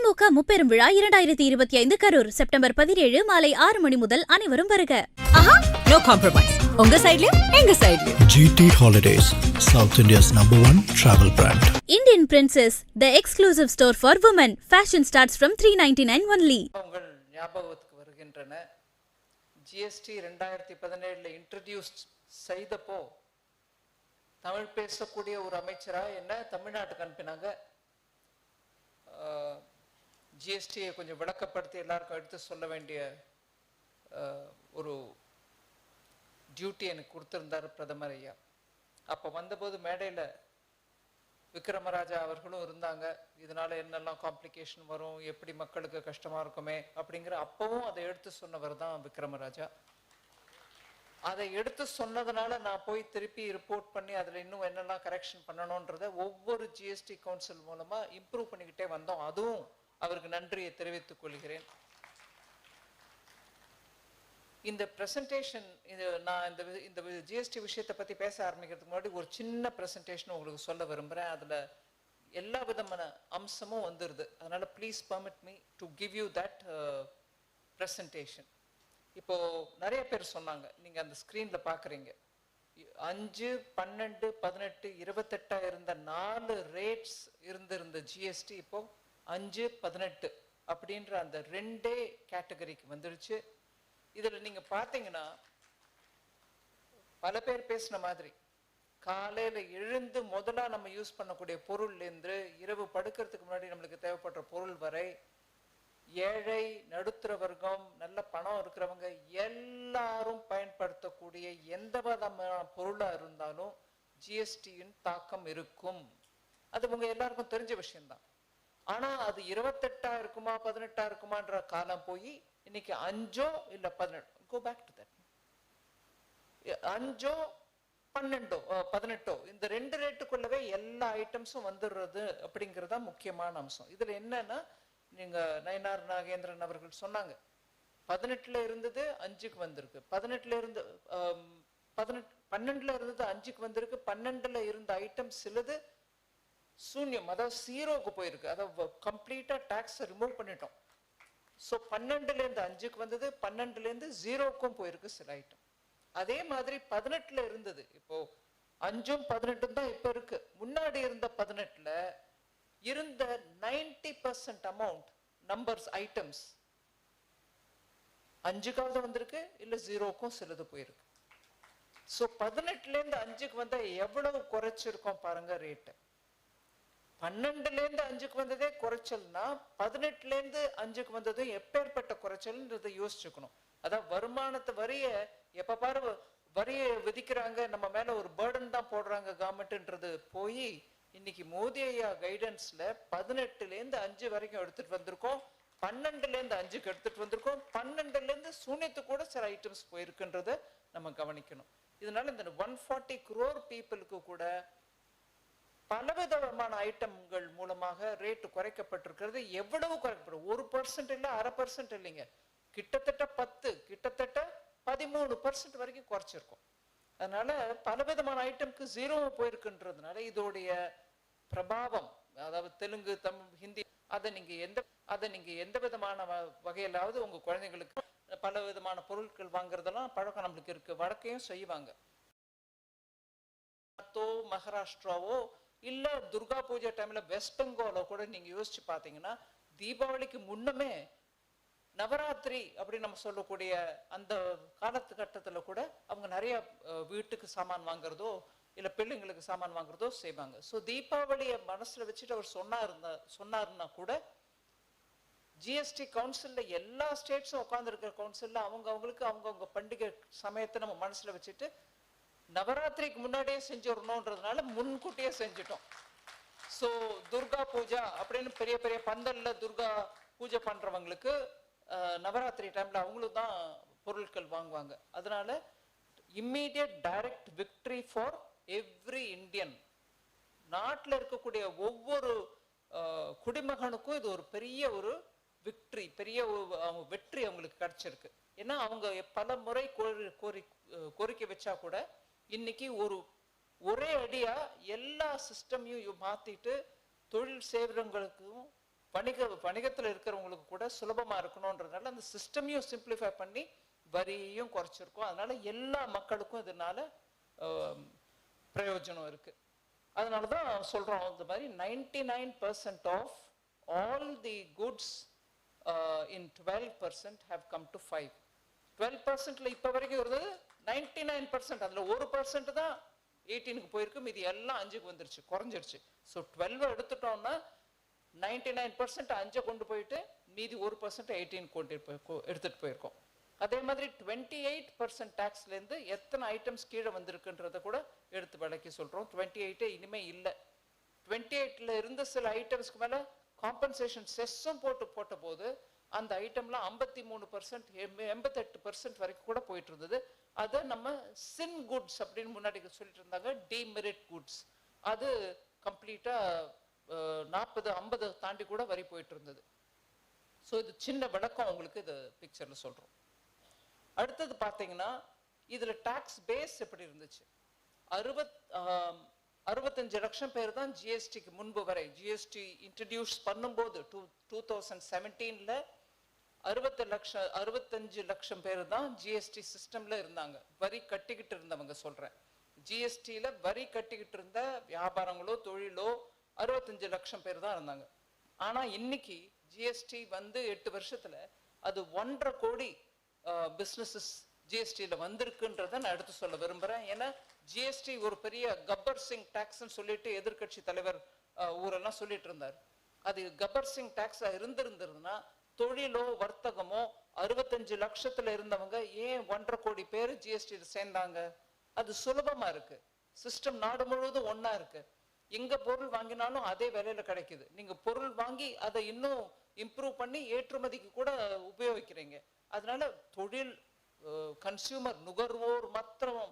திமுக முப்பெரும் விழா இரண்டாயிரத்தி இருபத்தி ஐந்து கரூர். செப்டம்பர் பதினேழு மாலை ஆறு மணி முதல் அனைவரும் வருக. நோ காம்ப்ரமைஸ் உங்க சைடுலயும் எங்க சைடுலயும் GT Holidays, South India's number one travel brand. Indian princess the exclusive store for woman fashion starts from three ninety nine only உங்கள் ஞாபகத்துக்கு வருகின்றன. ஜிஎஸ்டி ரெண்டாயிரத்தி பதினேழில் இன்ட்ரடியூஸ் செய்தப்போ தமிழ் பேசக்கூடிய ஒரு அமைச்சரா என்ன? தமிழ்நாட்டுக்கு அனுப்பினாங்க. ஜிஎஸ்டியை கொஞ்சம் விளக்கப்படுத்தி எல்லாருக்கும் எடுத்து சொல்ல வேண்டிய ஒரு டியூட்டி எனக்கு கொடுத்துருந்தார் பிரதமர் ஐயா. அப்போ வந்தபோது மேடையில் விக்ரமராஜா அவர்களும் இருந்தாங்க. இதனால என்னெல்லாம் காம்ப்ளிகேஷன் வரும் எப்படி மக்களுக்கு கஷ்டமாக இருக்குமே அப்படிங்கிற அப்பவும் அதை எடுத்து சொன்னவர் தான் விக்ரமராஜா. அதை எடுத்து சொன்னதுனால நான் போய் திருப்பி ரிப்போர்ட் பண்ணி அதில் இன்னும் என்னெல்லாம் கரெக்ஷன் பண்ணணுன்றத ஒவ்வொரு ஜிஎஸ்டி கவுன்சில் மூலமாக இம்ப்ரூவ் பண்ணிக்கிட்டே வந்தோம். அதுவும் அவருக்கு நன்றியை தெரிவித்துக் கொள்கிறேன். இந்த ப்ரெசன்டேஷன் இது நான் இந்த வி- இந்த ஜிஎஸ்டி விஷயத்தை பற்றி பேச ஆரம்பிக்கிறதுக்கு முன்னாடி ஒரு சின்ன ப்ரெசன்டேஷன் உங்களுக்கு சொல்ல விரும்புகிறேன் அதில் எல்லா விதமான அம்சமும் வந்துடுது அதனால் please permit me to give you that presentation இப்போது நிறைய பேர் சொன்னாங்க நீங்கள் அந்த ஸ்க்ரீனில் பார்க்குறீங்க அஞ்சு பன்னெண்டு பதினெட்டு இருபத்தெட்டாக இருந்த நாலு ரேட்ஸ் இருந்திருந்த ஜிஎஸ்டி இப்போது அஞ்சு பதினெட்டு அப்படின்ற அந்த ரெண்டே கேட்டகரிக்கு வந்துடுச்சு இதில் நீங்கள் பார்த்தீங்கன்னா பல பேர் பேசின மாதிரி காலையில் எழுந்து முதலாக நம்ம யூஸ் பண்ணக்கூடிய பொருள்லேருந்து இரவு படுக்கிறதுக்கு முன்னாடி நம்மளுக்கு தேவைப்படுற பொருள் வரை ஏழை நடுத்தர வர்க்கம் நல்ல பணம் இருக்கிறவங்க எல்லாரும் பயன்படுத்தக்கூடிய எந்த விதமான பொருளாக இருந்தாலும் ஜிஎஸ்டியின் தாக்கம் இருக்கும். அது உங்கள் எல்லாருக்கும் தெரிஞ்ச விஷயம்தான். ஆனா அது இருபத்தெட்டா இருக்குமா பதினெட்டா இருக்குமான்ற காலம் போய் இன்னைக்கு அஞ்சோ இல்ல பதினெட்டு கோ பேக் டு தட் அஞ்சோ பன்னெண்டோ பதினெட்டோ இந்த ரெண்டு ரேட்டுக்குள்ளவே எல்லா ஐட்டம்ஸும் வந்துடுறது அப்படிங்கிறது தான் முக்கியமான அம்சம். இதுல என்னன்னா நீங்க நயனார் நாகேந்திரன் அவர்கள் சொன்னாங்க பதினெட்டுல இருந்தது அஞ்சுக்கு வந்திருக்கு. பதினெட்டுல இருந்து பதினெட்டு பன்னெண்டுல இருந்தது அஞ்சுக்கு வந்திருக்கு. பன்னெண்டுல இருந்த ஐட்டம் சிலது சூன்யம். அதாவது ஜீரோவுக்கு போயிருக்கு. அதாவது கம்ப்ளீட்டாக டேக்ஸை ரிமூவ் பண்ணிட்டோம். ஸோ பன்னெண்டுலேருந்து அஞ்சுக்கு வந்தது பன்னெண்டுலேருந்து ஜீரோவுக்கும் ஜீரோக்கும் போயிருக்கு சில ஐட்டம் அதே மாதிரி பதினெட்டில் இருந்தது. இப்போ அஞ்சும் பதினெட்டும் தான் இப்போ இருக்கு. முன்னாடி இருந்த பதினெட்டில் இருந்த ninety percent amount numbers items அஞ்சுக்காவது வந்திருக்கு இல்லை ஜீரோக்கும் சிலது போயிருக்கு. ஸோ பதினெட்டுலேருந்து அஞ்சுக்கு வந்தால் எவ்வளவு குறைச்சிருக்கோம் பாருங்க ரேட்டை பன்னெண்டுல இருந்து அஞ்சுக்கு வந்ததே குறைச்சல்னா பதினெட்டுல இருந்து அஞ்சுக்கு வந்ததும் எப்பேற்பட்ட குறைச்சல்ன்றதை யோசிச்சுக்கணும். அதான் வருமானத்து வரிய எப்ப பாரு வரிய விதிக்கிறாங்க நம்ம மேல ஒரு பேர்டன் தான் போடுறாங்க கவர்மெண்ட்ன்றது போய் இன்னைக்கு மோதி ஐயா கைடன்ஸ்ல பதினெட்டுல இருந்து அஞ்சு வரைக்கும் எடுத்துட்டு வந்திருக்கோம் பன்னெண்டுல இருந்து அஞ்சுக்கு எடுத்துட்டு வந்திருக்கோம் பன்னெண்டுல இருந்து சூன்யத்து கூட சில ஐட்டம்ஸ் போயிருக்குன்றத நம்ம கவனிக்கணும். இதனால இந்த ஒன் ஃபார்ட்டி குரோர் பீப்புளுக்கு கூட பலவிதமான ஐட்டம்கள் மூலமாக ரேட்டு குறைக்கப்பட்டிருக்கிறது. எவ்வளவு குறைக்கப்படும்? ஒரு பர்சன்ட் இல்ல அரை பர்சன்ட் இல்லைங்க. கிட்டத்தட்ட பத்து கிட்டத்தட்ட பதிமூணு பர்சன்ட் வரைக்கும் குறைச்சிருக்கோம். அதனால பலவிதமான ஐட்டம்க்கு ஜீரோ போயிருக்குன்றதுனால இதோடைய பிரபாவம் அதாவது தெலுங்கு தமிழ் ஹிந்தி அதை நீங்க எந்த அதை நீங்க எந்த விதமான வ- வகையிலாவது உங்க குழந்தைங்களுக்கு பல விதமான பொருட்கள் வாங்குறதெல்லாம் பழக்கம் நம்மளுக்கு இருக்கு. வழக்கையும் செய்வாங்க. மகாராஷ்டிராவோ இல்லை துர்கா பூஜை டைம்ல வெஸ்ட் பெங்காலோ கூட நீங்க யோசிச்சு பார்த்தீங்கன்னா தீபாவளிக்கு முன்னமே நவராத்திரி அப்படின்னு நம்ம சொல்லக்கூடிய அந்த காலத்து கட்டத்துல கூட அவங்க நிறைய வீட்டுக்கு சாமான் வாங்குறதோ இல்ல பிள்ளைங்களுக்கு சாமான் வாங்குறதோ செய்வாங்க. ஸோ தீபாவளியை மனசுல வச்சுட்டு அவர் சொன்னா இருந்தா சொன்னார்னா கூட ஜிஎஸ்டி கவுன்சில்ல எல்லா ஸ்டேட்ஸும் உட்காந்துருக்கிற கவுன்சில்ல அவங்க அவங்களுக்கு அவங்கவுங்க பண்டிகை சமயத்தை நம்ம மனசுல வச்சுட்டு நவராத்திரிக்கு முன்னாடியே செஞ்சிடணுன்றதுனால முன்கூட்டியே செஞ்சுட்டோம். ஸோ துர்கா பூஜா அப்படின்னு பெரிய பெரிய பந்தலில் துர்கா பூஜை பண்ணுறவங்களுக்கு நவராத்திரி டைமில் அவங்களும் தான் பொருட்கள் வாங்குவாங்க. அதனால immediate direct victory for every Indian நாட்டில் இருக்கக்கூடிய ஒவ்வொரு குடிமகனுக்கும் இது ஒரு பெரிய ஒரு விக்ட்ரி பெரிய அவங்க வெற்றி அவங்களுக்கு கிடைச்சிருக்கு. ஏன்னா அவங்க பல முறை கோரி கோரி கோரிக்கை வச்சா கூட இன்னைக்கு ஒரு ஒரே அடியா எல்லா சிஸ்டமையும் மாத்திட்டு தொழில் செய்கிறவங்களுக்கும் வணிக வணிகத்துல இருக்கிறவங்களுக்கு கூட சுலபமா இருக்கணுன்றதுனால அந்த சிஸ்டமையும் சிம்பிளிஃபை பண்ணி வரியையும் குறைச்சிருக்கோம். அதனால எல்லா மக்களுக்கும் இதனால பிரயோஜனம் இருக்கு. அதனால தான் சொல்றோம் இந்த மாதிரி ninety nine percent of all the goods in twelve percent have come to five twelve பர்சன்ட்ல இப்போ வரைக்கும் இருந்தது நைன்டி நைன் பர்சன்ட் அதில் ஒரு பர்சன்ட் தான் எயிட்டீனுக்கு போயிருக்கு. மீதி எல்லாம் அஞ்சுக்கு வந்துருச்சு குறைஞ்சிருச்சு. ஸோ டுவெல்வை எடுத்துட்டோம்னா நைன்டி நைன் பர்சன்ட் அஞ்சை கொண்டு போயிட்டு மீதி ஒரு பர்சன்ட் எயிட்டீன் கொண்டு எடுத்துகிட்டு போயிருக்கோம். அதே மாதிரி டுவெண்ட்டி எயிட் பர்சன்ட் டேக்ஸ்லேருந்து எத்தனை ஐட்டம்ஸ் கீழே வந்திருக்குன்றத கூட எடுத்து விளக்கி சொல்கிறோம் டுவெண்ட்டி எயிட்டே இனிமே இல்லை. டுவெண்ட்டி எயிட்டில் இருந்த சில ஐட்டம்ஸ்க்கு மேலே காம்பன்சேஷன் செஸ்ஸும் போட்டு போட்ட போது அந்த ஐட்டம்லாம் ஐம்பத்தி மூணு பர்சன்ட் எண்பத்தெட்டு பர்சன்ட் வரைக்கும் கூட போயிட்டு இருந்தது. அதை நம்ம சின் குட்ஸ் அப்படின்னு முன்னாடி சொல்லிட்டு இருந்தாங்க டிமெரிட் குட்ஸ் அது கம்ப்ளீட்டாக நாற்பது ஐம்பது தாண்டி கூட வரி போயிட்டு இருந்தது ஸோ இது சின்ன விளக்கம் உங்களுக்கு இது பிக்சரில் சொல்கிறோம் அடுத்தது பார்த்தீங்கன்னா இதில் டேக்ஸ் பேஸ் எப்படி இருந்துச்சு? அறுபத் அறுபத்தஞ்சு லட்சம் பேர் தான் ஜிஎஸ்டிக்கு முன்பு வரை ஜிஎஸ்டி இன்ட்ரடியூஸ் பண்ணும்போது டூ டூ தௌசண்ட் செவன்டீனில் அறுபத்து லட்சம் அறுபத்தஞ்சு லட்சம் பேர் தான் ஜிஎஸ்டி சிஸ்டம்ல இருந்தாங்க. வரி கட்டிக்கிட்டு இருந்தவங்க சொல்றேன். ஜிஎஸ்டியில் வரி கட்டிக்கிட்டு இருந்த வியாபாரங்களோ தொழிலோ அறுபத்தஞ்சு லட்சம் பேர் தான் இருந்தாங்க. ஆனா இன்னைக்கு ஜிஎஸ்டி வந்து எட்டு வருஷத்துல அது ஒன்றரை கோடி பிஸ்னஸஸ் ஜிஎஸ்டியில் வந்திருக்குன்றதை நான் எடுத்து சொல்ல விரும்புகிறேன் ஏன்னா ஜிஎஸ்டி ஒரு பெரிய கப்பர் சிங் டாக்ஸ்ன்னு சொல்லிட்டு எதிர்க்கட்சி தலைவர் ஊரெல்லாம் சொல்லிட்டு இருந்தார். அது கப்பர் சிங் டேக்ஸாக இருந்திருந்ததுன்னா தொழிலோ வர்த்தகமோ அறுபத்தஞ்சு லட்சத்துல இருந்தவங்க ஏன் ஒன்றரை கோடி பேர் ஜிஎஸ்டியில் சேர்ந்தாங்க? அது சுலபமா இருக்கு. சிஸ்டம் நாடு முழுவதும் ஒன்னா இருக்கு. எங்க பொருள் வாங்கினாலும் அதே விலையில கிடைக்குது. நீங்க பொருள் வாங்கி அதை இன்னும் இம்ப்ரூவ் பண்ணி ஏற்றுமதிக்கு கூட உபயோகிக்கிறீங்க. அதனால தொழில் கன்சியூமர் நுகர்வோர் மாத்திரம்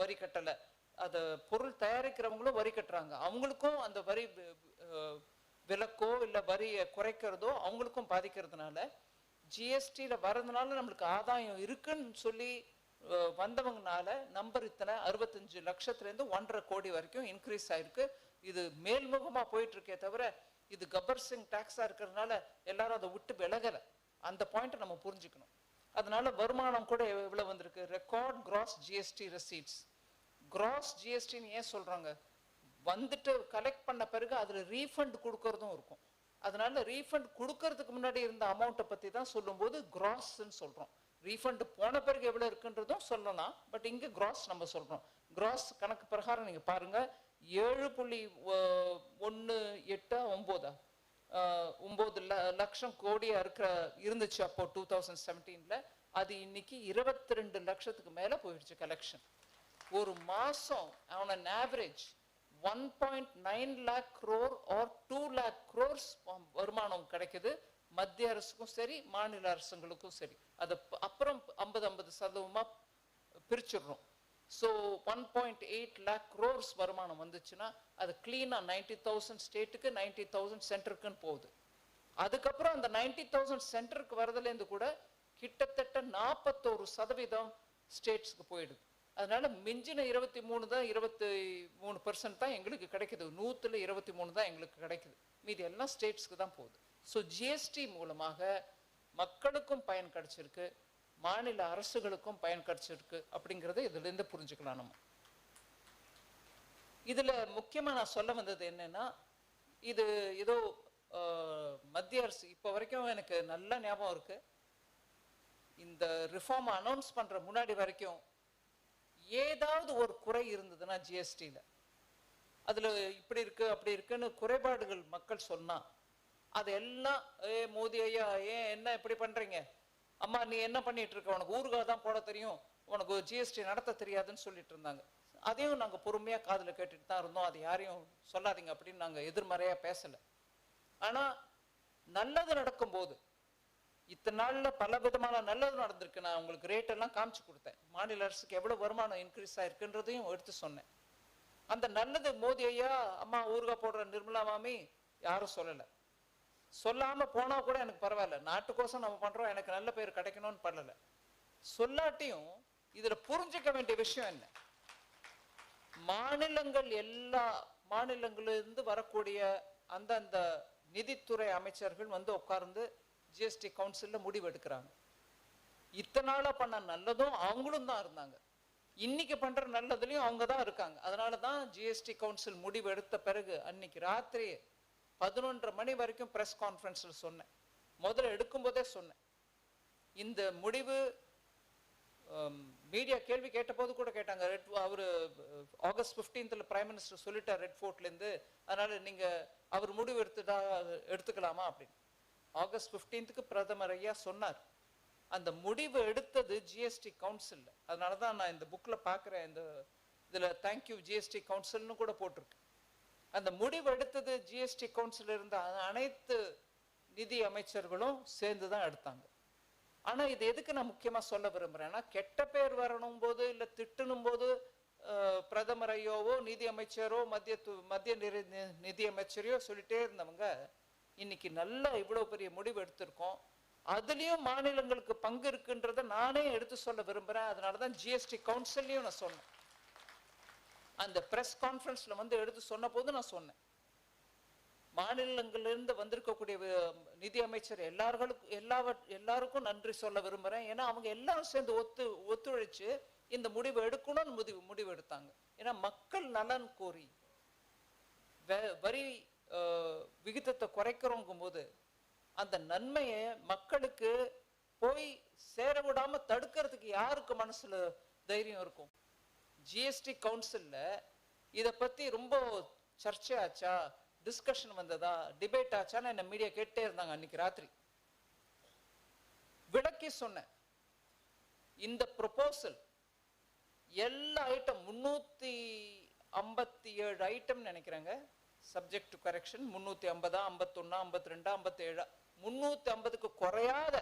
வரி கட்டலை. அதை பொருள் தயாரிக்கிறவங்களும் வரி கட்டுறாங்க. அவங்களுக்கும் அந்த வரி விலக்கோ இல்லை வரியை குறைக்கிறதோ அவங்களுக்கும் பாதிக்கிறதுனால ஜிஎஸ்டியில் வரதுனால நம்மளுக்கு ஆதாயம் இருக்குன்னு சொல்லி வந்தவங்கனால நம்பர் இத்தனை அறுபத்தஞ்சு லட்சத்துலேருந்து ஒன்றரை கோடி வரைக்கும் இன்க்ரீஸ் ஆயிருக்கு. இது மேல்முகமாக போயிட்டுருக்கே தவிர இது கப்பர் சிங் டேக்ஸாக இருக்கிறதுனால எல்லாரும் அதை விட்டு விலகலை. அந்த பாயிண்ட்டை நம்ம புரிஞ்சுக்கணும். அதனால வருமானம் கூட எவ்வளோ வந்திருக்கு? Record gross GST receipts gross ஜிஎஸ்டின்னு ஏன் சொல்கிறாங்க வந்துட்டு கலெக்ட் பண்ண பிறகு அதில் ரீஃபண்ட் கொடுக்கறதும் இருக்கும். அதனால ரீஃபண்ட் கொடுக்கறதுக்கு முன்னாடி இருந்த அமௌண்ட்டை பற்றி தான் சொல்லும்போது கிராஸ்ன்னு சொல்கிறோம் ரீஃபண்ட் போன பிறகு எவ்வளோ இருக்குன்றதும் சொல்லலாம். பட் இங்கே கிராஸ் நம்ம சொல்கிறோம் கிராஸ் கணக்கு பிரகாரம் நீங்கள் பாருங்கள் ஏழு புள்ளி ஒன்று எட்டா ஒம்போதா? ஒம்பது ல லட்சம் கோடியாக இருக்கிற இருந்துச்சு அப்போ டூ தௌசண்ட் செவன்டீனில் அது இன்னைக்கு இருபத்தி ரெண்டு லட்சத்துக்கு மேலே போயிடுச்சு கலெக்ஷன் ஒரு மாதம் on an average one point nine lakh crore or two lakh crores வருமானம் கிடைக்குது. மத்திய அரசுக்கும் சரி மாநில அரசுங்களுக்கும் சரி. அது அப்புறம் ஐம்பது ஐம்பது சதவீதமாக பிரிச்சிடுறோம். So one point eight lakh crores வருமானம் வந்துச்சுன்னா அது க்ளீனாக நைன்டி தௌசண்ட் ஸ்டேட்டுக்கு நைன்டி தௌசண்ட் சென்டருக்குன்னு போகுது. அதுக்கப்புறம் அந்த நைன்டி தௌசண்ட் சென்டருக்கு வரதுலேருந்து கூட கிட்டத்தட்ட நாற்பத்தோரு சதவீதம் ஸ்டேட்ஸ்க்கு போயிடுது. அதனால மிஞ்சின இருபத்தி மூணு தான் இருபத்தி மூணு பர்சன்ட் தான் எங்களுக்கு கிடைக்குது. நூற்றில் இருபத்தி மூணு தான் எங்களுக்கு கிடைக்குது. மீதி எல்லாம் ஸ்டேட்ஸ்க்கு தான் போகுது. ஸோ ஜிஎஸ்டி மூலமாக மக்களுக்கும் பயன் கிடச்சிருக்கு. மாநில அரசுகளுக்கும் பயன் கிடச்சிருக்கு அப்படிங்கிறத இதுலேருந்து புரிஞ்சுக்கலாம் நம்ம. இதில் முக்கியமாக நான் சொல்ல வந்தது என்னென்னா இது ஏதோ மத்திய அரசு இப்போ வரைக்கும் எனக்கு நல்ல ஞாபகம் இருக்குது இந்த ரிஃபார்ம் அனௌன்ஸ் பண்ணுற முன்னாடி வரைக்கும் ஏதாவது ஒரு குறை இருந்ததுன்னா ஜிஎஸ்டியில் அதில் இப்படி இருக்கு அப்படி இருக்குன்னு குறைபாடுகள் மக்கள் சொன்னா அதெல்லாம் ஏ மோதி ஐயா ஏன் என்ன இப்படி பண்ணுறீங்க அம்மா நீ என்ன பண்ணிட்டு இருக்க? உனக்கு ஊருகா தான் போட தெரியும். உனக்கு ஜிஎஸ்டி நடத்த தெரியாதுன்னு சொல்லிட்டு இருந்தாங்க. அதையும் நாங்கள் பொறுமையாக காதில் கேட்டுட்டு தான் இருந்தோம். அது யாரையும் சொல்லாதீங்க அப்படின்னு நாங்கள் எதிர்மறையாக பேசலை. ஆனால் நல்லது நடக்கும்போது இத்தனை நாளில் பல விதமான நல்லது நடந்திருக்கு. நான் உங்களுக்கு ரேட் எல்லாம் காமிச்சு கொடுத்தேன். மாநில அரசுக்கு எவ்வளோ வருமானம் இன்க்ரீஸ் ஆயிருக்குன்றதையும் எடுத்து சொன்னேன். அந்த நல்லது மோதி ஐயா அம்மா ஊருகா போடுற நிர்மலா மாமி யாரும் சொல்லலை. சொல்லாமல் போனால் கூட எனக்கு பரவாயில்ல. நாட்டுக்கோசம் நம்ம பண்ணுறோம் எனக்கு நல்ல பேர் கிடைக்கணும்னு பண்ணலை. சொல்லாட்டியும் இதில் புரிஞ்சுக்க வேண்டிய விஷயம் என்ன? மாநிலங்கள் எல்லா மாநிலங்களிலிருந்து வரக்கூடிய அந்தந்த நிதித்துறை அமைச்சர்கள் வந்து உட்கார்ந்து ஜிஎஸ்டி கவுன்சிலில் முடிவு எடுக்கிறாங்க. இத்தனை நாளாக பண்ண நல்லதும் அவங்களும் தான் இருந்தாங்க. இன்னைக்கு பண்ற நல்லதுலயும் அவங்க தான் இருக்காங்க. அதனால தான் ஜிஎஸ்டி கவுன்சில் முடிவு எடுத்த பிறகு அன்னைக்கு ராத்திரி பதினொன்றரை மணி வரைக்கும் ப்ரெஸ் கான்ஃபரன்ஸில் சொன்னேன். முதல்ல எடுக்கும்போதே சொன்னேன். இந்த முடிவு மீடியா கேள்வி கேட்டபோது கூட கேட்டாங்க. ரெட் அவர் ஆகஸ்ட் ஃபிஃப்டீன்த்தில் பிரைம் மினிஸ்டர் சொல்லிட்டார் ரெட் ஃபோர்ட்லேருந்து அதனால நீங்க அவர் முடிவு எடுத்துட்டா எடுத்துக்கலாமா அப்படின்னு. ஆகஸ்ட் ஃபிஃப்டீன்த்துக்கு பிரதமர் ஐயா சொன்னார். அந்த முடிவு எடுத்தது ஜிஎஸ்டி கவுன்சிலில் அதனால தான் நான் இந்த புக்கில் பார்க்குறேன் இந்த இதில் தேங்க்யூ ஜிஎஸ்டி கவுன்சில்னு கூட போட்டிருக்கு. அந்த முடிவு எடுத்தது ஜிஎஸ்டி கவுன்சில் இருந்த அனைத்து நிதி அமைச்சர்களும் சேர்ந்து தான் எடுத்தாங்க. ஆனால் இது எதுக்கு நான் முக்கியமாக சொல்ல விரும்புகிறேன்னா கெட்ட பேர் வரணும் போது இல்லை திட்டணும் போது பிரதமர் ஐயோவோ நிதி அமைச்சரோ மத்திய மத்திய நிதி நிதி அமைச்சரையோ சொல்லிட்டே இருந்தவங்க இன்னைக்கு நல்லா இவ்வளோ பெரிய முடிவு எடுத்திருக்கோம். அதுலேயும் மாநிலங்களுக்கு பங்கு இருக்குன்றதை நானே எடுத்து சொல்ல விரும்புகிறேன் அதனால தான் ஜிஎஸ்டி கவுன்சில்லையும் நான் சொன்னேன். அந்த ப்ரெஸ் கான்ஃபரன்ஸில் வந்து எடுத்து சொன்ன போது நான் சொன்னேன். மாநிலங்களிலிருந்து வந்திருக்கக்கூடிய நிதி அமைச்சர் எல்லார்களுக்கும் எல்லாவ எல்லாருக்கும் நன்றி சொல்ல விரும்புகிறேன் ஏன்னா அவங்க எல்லாரும் சேர்ந்து ஒத்து ஒத்துழைச்சு இந்த முடிவு எடுக்கணும்னு முடிவு முடிவு எடுத்தாங்க. ஏன்னா மக்கள் நலன் கோரி வரி விகிதத்தை குறைக்கிறோங்கும் போது அந்த நன்மையை மக்களுக்கு போய் சேர விடாம தடுக்கிறதுக்கு யாருக்கு மனசுல தைரியம் இருக்கும்? ஜிஎஸ்டி கவுன்சிலில் இதை பத்தி ரொம்ப சர்ச்சையாச்சா? டிஸ்கஷன் வந்ததா? டிபேட் ஆச்சான்னு என்ன மீடியா கேட்டே இருந்தாங்க அன்னைக்கு ராத்திரி. விளக்கி சொன்னேன். இந்த ப்ரொபோசல் எல்லா ஐட்டம் முந்நூற்றி ஐம்பத்தி ஏழு ஐட்டம் நினைக்கிறேங்க. சப்ஜெக்ட் கரெக்ஷன் முன்னூத்தி ஐம்பதா ஐம்பத்தொன்னா ஐம்பத்தி ரெண்டா ஐம்பத்தி முந்நூற்றி ஐம்பதுக்கு குறையாத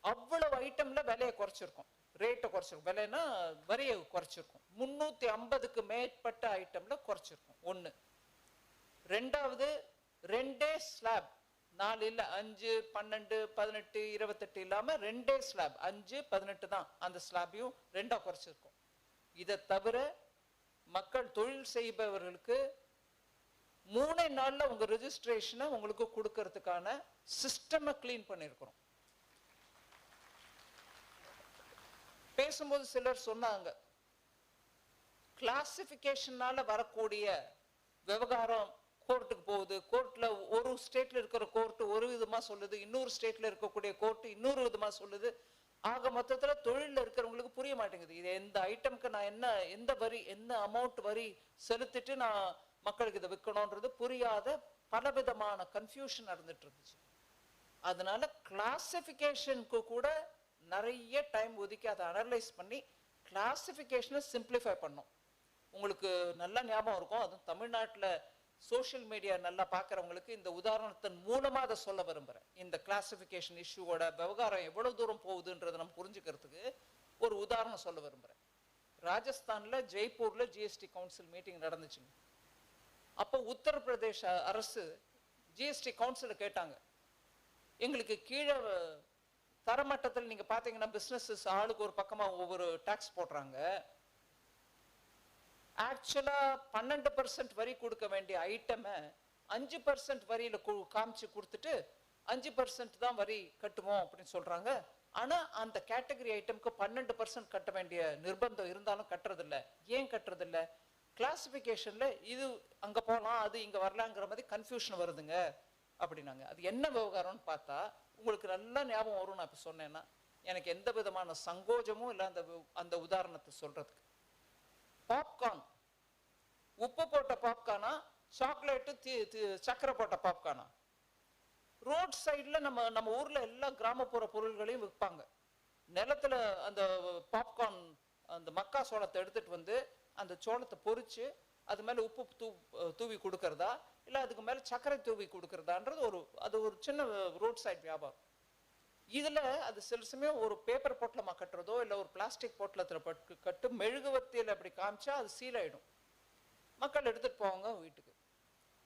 அவ்வளவு ஐட்டம்ல விலையை குறைச்சிருக்கோம். ரேட்டை குறைச்சிருக்கோம். விலைன்னா வரியை குறைச்சிருக்கோம். முன்னூத்தி ஐம்பதுக்கு மேற்பட்ட ஐட்டம்ல குறைச்சிருக்கோம். ஒன்று ரெண்டாவது ரெண்டே ஸ்லாப் நாலு இல்லை அஞ்சு பன்னெண்டு பதினெட்டு இருபத்தெட்டு இல்லாமல் ரெண்டே ஸ்லாப் அஞ்சு பதினெட்டு தான் அந்த ஸ்லாபையும் ரெண்டா குறைச்சிருக்கோம். இதை தவிர மக்கள் தொழில் செய்பவர்களுக்கு மூணே நாளில் உங்கள் ரிஜிஸ்ட்ரேஷனை உங்களுக்கு கொடுக்கறதுக்கான சிஸ்டமை க்ளீன் பண்ணியிருக்கிறோம் பேசும்போது சிலர் சொன்னாங்க கிளாசிஃபிகேஷனால வரக்கூடிய விவகாரம் கோர்ட்டுக்கு போகுது. கோர்ட்டில் ஒரு ஸ்டேட்டில் இருக்கிற கோர்ட்டு ஒரு விதமாக சொல்லுது இன்னொரு ஸ்டேட்டில் இருக்கக்கூடிய கோர்ட்டு இன்னொரு விதமாக சொல்லுது. ஆக மொத்தத்தில் தொழிலில் இருக்கிறவங்களுக்கு புரிய மாட்டேங்குது. இது எந்த ஐட்டம்க்கு நான் என்ன எந்த வரி என்ன அமௌண்ட் வரி செலுத்திட்டு நான் மக்களுக்கு இதை விற்கணுன்றது புரியாத பலவிதமான கன்ஃபியூஷன் நடந்துட்டு இருந்துச்சு அதனால கிளாசிஃபிகேஷனுக்கு கூட நிறைய டைம் ஒதுக்கி அதை அனலைஸ் பண்ணி கிளாசிஃபிகேஷனை சிம்பிளிஃபை பண்ணோம். உங்களுக்கு நல்லா ஞாபகம் இருக்கும். அதுவும் தமிழ்நாட்டில் சோஷியல் மீடியா நல்லா பார்க்குறவங்களுக்கு இந்த உதாரணத்தின் மூலமாக அதை சொல்ல விரும்புகிறேன் இந்த கிளாசிஃபிகேஷன் இஷ்யூவோட விவகாரம் எவ்வளோ தூரம் போகுதுன்றதை நம்ம புரிஞ்சுக்கிறதுக்கு ஒரு உதாரணம் சொல்ல விரும்புகிறேன் ராஜஸ்தானில் ஜெய்ப்பூரில் ஜிஎஸ்டி கவுன்சில் மீட்டிங் நடந்துச்சுங்க. அப்போ உத்தரப்பிரதேச அரசு ஜிஎஸ்டி கவுன்சிலை கேட்டாங்க. எங்களுக்கு கீழே தரமட்டத்தில் நீங்கள் பார்த்தீங்கன்னா பிஸ்னஸஸ் ஆளுக்கு ஒரு பக்கமாக ஒவ்வொரு டேக்ஸ் போடுறாங்க. ஆக்சுவலாக பன்னெண்டு பர்சன்ட் வரி கொடுக்க வேண்டிய ஐட்டமை அஞ்சு பர்சன்ட் வரியில் காமிச்சு கொடுத்துட்டு அஞ்சு பர்சன்ட் தான் வரி கட்டுவோம் அப்படின்னு சொல்கிறாங்க ஆனால் அந்த கேட்டகரி ஐட்டம்க்கு பன்னெண்டு பர்சன்ட் கட்ட வேண்டிய நிர்பந்தம் இருந்தாலும் கட்டுறதில்ல. ஏன் கட்டுறதில்ல? கிளாஸிஃபிகேஷனில் இது அங்கே போகலாம் அது இங்கே வரலாங்கிற மாதிரி கன்ஃபியூஷன் வருதுங்க அப்படின்னாங்க. அது என்ன விவகாரம்னு பார்த்தா உங்களுக்கு நல்லா ஞாபகம் வரும் நான் இப்போ சொன்னேன்னா எனக்கு எந்த விதமான சங்கோஜமும் இல்லை அந்த அந்த உதாரணத்தை சொல்கிறதுக்கு பாப்கார்ன் உப்பு போட்ட பாப்கார்னா சாக்லேட்டு தீ சக்கரை போட்ட பாப்கார்னா ரோட் சைடில் நம்ம நம்ம ஊரில் எல்லா கிராமப்புற பொருள்களையும் விற்பாங்க. நிலத்துல அந்த பாப்கார்ன் அந்த மக்கா சோளத்தை எடுத்துகிட்டு வந்து அந்த சோளத்தை பொறிச்சு அது மேல உப்பு தூ தூவி கொடுக்கறதா? இல்லை அதுக்கு மேல சர்க்கரை தூவி கொடுக்கறதான்றது ஒரு அது ஒரு சின்ன ரோட் சைடு வியாபாரம். இதுல அது சில சமயம் ஒரு பேப்பர் பொட்டலமா கட்டுறதோ இல்லை ஒரு பிளாஸ்டிக் பொட்டலத்துல பட்டு கட்டு மெழுகுவர்த்தியில் அப்படி காமிச்சா அது சீல் ஆயிடும். மக்கள் எடுத்துட்டு போவாங்க வீட்டுக்கு.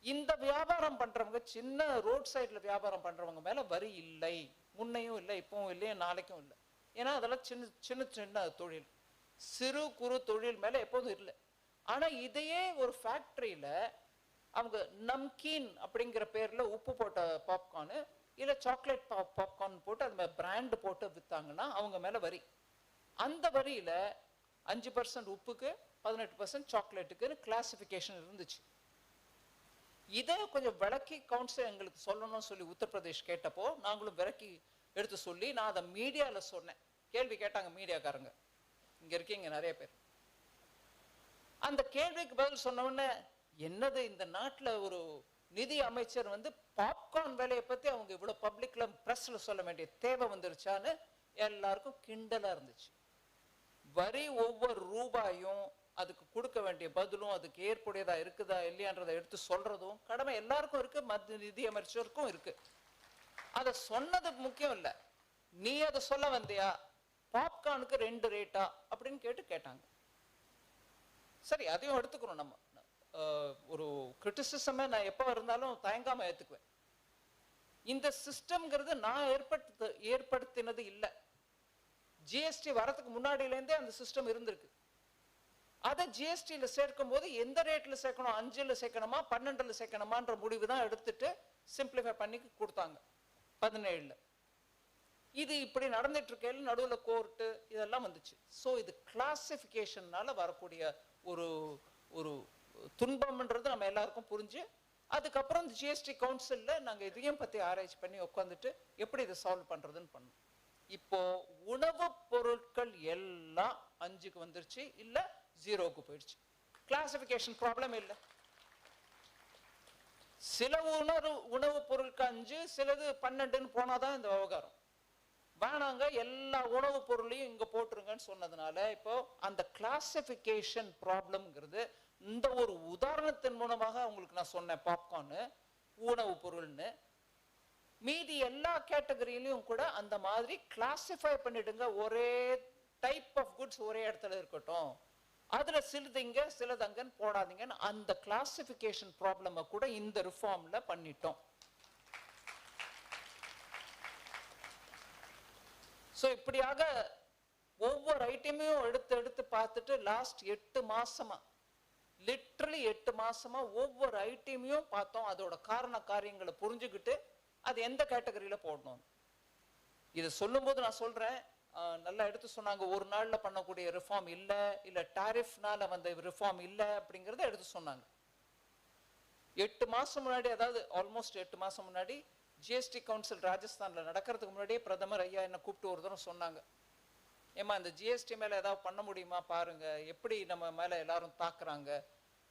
இந்த வியாபாரம் பண்றவங்க சின்ன ரோட் சைடில் வியாபாரம் பண்றவங்க மேல வரி இல்லை. முன்னையும் இல்லை இப்பவும் இல்லை நாளைக்கும் இல்லை. ஏன்னா அதெல்லாம் சின்ன சின்ன சின்ன தொழில். சிறு குறு தொழில் மேலே எப்போதும் இல்லை. ஆனால் இதையே ஒரு ஃபேக்ட்ரியில் அவங்க நம்கீன் அப்படிங்கிற பேரில் உப்பு போட்ட பாப்கார்னு இல்லை சாக்லேட் பாப் பாப்கார்ன் போட்டு அது மாதிரி பிராண்டு போட்டு விற்றாங்கன்னா அவங்க மேலே வரி. அந்த வரியில் அஞ்சு பர்சன்ட் உப்புக்கு பதினெட்டு பர்சன்ட் சாக்லேட்டுக்குன்னு கிளாசிஃபிகேஷன் இருந்துச்சு. இதை கொஞ்சம் விளக்கி கவுன்சில் எங்களுக்கு சொல்லணும்னு சொல்லி உத்தரப்பிரதேஷ் கேட்டப்போ நாங்களும் விளக்கி எடுத்து சொல்லி நான் அதை மீடியாவில் சொன்னேன். கேள்வி கேட்டாங்க மீடியாக்காரங்க இங்க இருக்கீங்க நிறைய பேர். அந்த கேள்விக்கு பதில் சொன்ன உடனே என்னது இந்த நாட்டுல ஒரு நிதி அமைச்சர் வந்து பாப்கார்ன் வேலையை பத்தி அவங்க இவ்வளவு பப்ளிக்ல பிரஸ்ல சொல்ல வேண்டிய தேவை வந்துருச்சான்னு எல்லாருக்கும் கிண்டலா இருந்துச்சு. வரி ஒவ்வொரு ரூபாயும் அதுக்கு கொடுக்க வேண்டிய பதிலும் அதுக்கு ஏற்புடையதா இருக்குதா இல்லையான்றதை எடுத்து சொல்றதும் கடமை எல்லாருக்கும் இருக்கு மத்திய நிதி அமைச்சருக்கும் இருக்கு. அதை சொன்னது முக்கியம் இல்லை. நீ அதை சொல்ல வந்தியா? பாப்கார்னுக்கு ரெண்டு ரேட்டா அப்படின்னு கேட்டு கேட்டாங்க. சரி அதையும் எடுத்துக்கிறோம் நம்ம. ஒரு கிரிட்டிசிசமே நான் எப்போ இருந்தாலும் தயங்காமல் ஏற்றுக்குவேன் இந்த சிஸ்டம்ங்கிறது நான் ஏற்படுத்த ஏற்படுத்தினது இல்லை. ஜிஎஸ்டி வரதுக்கு முன்னாடியிலேருந்தே அந்த சிஸ்டம் இருந்திருக்கு. அதை ஜிஎஸ்டியில் சேர்க்கும் போது எந்த ரேட்டில் சேர்க்கணும்? அஞ்சில் சேர்க்கணுமா? பன்னெண்டில் சேர்க்கணுமான்ற முடிவு தான் எடுத்துட்டு சிம்பிளிஃபை பண்ணி கொடுத்தாங்க. பதினேழில். இது இப்படி நடந்துட்டு இருக்கையில் நடுவில் கோர்ட்டு இதெல்லாம் வந்துச்சு. ஸோ இது கிளாசிஃபிகேஷன்னால வரக்கூடிய ஒரு ஒரு துன்பம்ன்றது நம்ம எல்லாருக்கும் புரிஞ்சு அதுக்கப்புறம் இந்த ஜிஎஸ்டி கவுன்சிலில் நாங்கள் இதையும் பற்றி ஆராய்ச்சி பண்ணி உட்காந்துட்டு எப்படி இதை சால்வ் பண்ணுறதுன்னு பண்ணோம். இப்போ உணவுப் பொருட்கள் எல்லாம் அஞ்சுக்கு வந்துருச்சு இல்லை ஜீரோவுக்கு போயிடுச்சு. கிளாசிஃபிகேஷன் ப்ராப்ளம் இல்லை. சில உணவு உணவுப் பொருட்கள் அஞ்சு சிலது பன்னெண்டுன்னு போனால் தான் இந்த விவகாரம். வேணாங்க எல்லா உணவுப் பொருளையும் இங்க போட்டுருங்கன்னு சொன்னதுனால இப்போ அந்த கிளாசிஃபிகேஷன் ப்ராப்ளம்ங்கிறது இந்த ஒரு உதாரணத்தின் மூலமாக உங்களுக்கு நான் சொன்னேன் பாப்கார்னு உணவுப் பொருள்னு. மீதி எல்லா கேட்டகரியிலையும் கூட அந்த மாதிரி கிளாசிஃபை பண்ணிடுங்க ஒரே டைப் ஆஃப் குட்ஸ் ஒரே இடத்துல இருக்கட்டும். அதில் சிலது இங்கே சிலது அங்கன்னு போடாதீங்கன்னு அந்த கிளாசிஃபிகேஷன் ப்ராப்ளமை கூட இந்த ரிஃபார்மில் பண்ணிட்டோம். ஸோ இப்படியாக ஒவ்வொரு ஐட்டமையும் எடுத்து எடுத்து பார்த்துட்டு லாஸ்ட் எட்டு மாசமா லிட்ரலி எட்டு மாசமா ஒவ்வொரு ஐட்டமையும் பார்த்தோம். அதோட காரண காரியங்களை புரிஞ்சுக்கிட்டு அது எந்த கேட்டகரியில போடணும்? இதை சொல்லும்போது நான் சொல்றேன். நல்லா எடுத்து சொன்னாங்க. ஒரு நாள்ல பண்ணக்கூடிய ரிஃபார்ம் இல்லை இல்ல டாரிஃப்னால வந்த ரிஃபார்ம் இல்லை அப்படிங்கறத எடுத்து சொன்னாங்க. எட்டு மாசம் முன்னாடி அதாவது ஆல்மோஸ்ட் எட்டு மாசம் முன்னாடி ஜிஎஸ்டி கவுன்சில் ராஜஸ்தானில் நடக்கிறதுக்கு முன்னாடியே பிரதமர் ஐயா என்னை கூப்பிட்டு ஒரு தூரம் சொன்னாங்க. ஏம்மா இந்த ஜிஎஸ்டி மேலே ஏதாவது பண்ண முடியுமா பாருங்கள் எப்படி நம்ம மேலே எல்லாரும் தாக்குறாங்க?